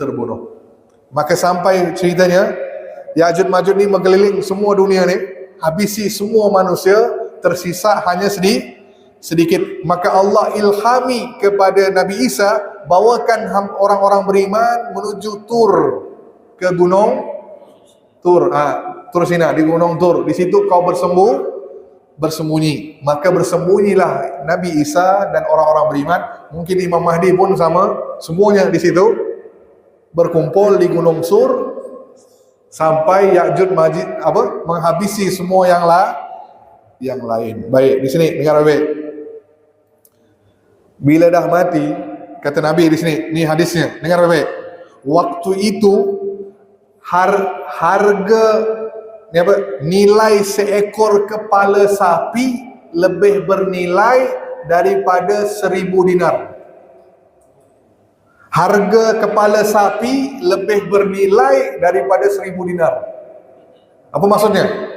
terbunuh. Maka sampai ceritanya Ya'jud Ma'jud ni mengeliling semua dunia ni, habisi semua manusia, tersisa hanya sedikit sedikit. Maka Allah ilhami kepada Nabi Isa bawakan orang-orang beriman menuju Tur ke gunung Tur. Ha, Tur Sina di gunung Tur. Di situ kau bersembunyi bersembunyi. Maka bersembunyilah Nabi Isa dan orang-orang beriman. Mungkin Imam Mahdi pun sama. Semuanya di situ berkumpul di Gunung Sur sampai Ya'jud Majid apa menghabisi semua yang la yang lain. Baik, di sini dengar baik. Bila dah mati, kata Nabi di sini, ni hadisnya, dengar baik. Waktu itu har, harga ni apa? Nilai seekor kepala sapi lebih bernilai daripada seribu dinar. Harga kepala sapi lebih bernilai daripada seribu dinar. Apa maksudnya?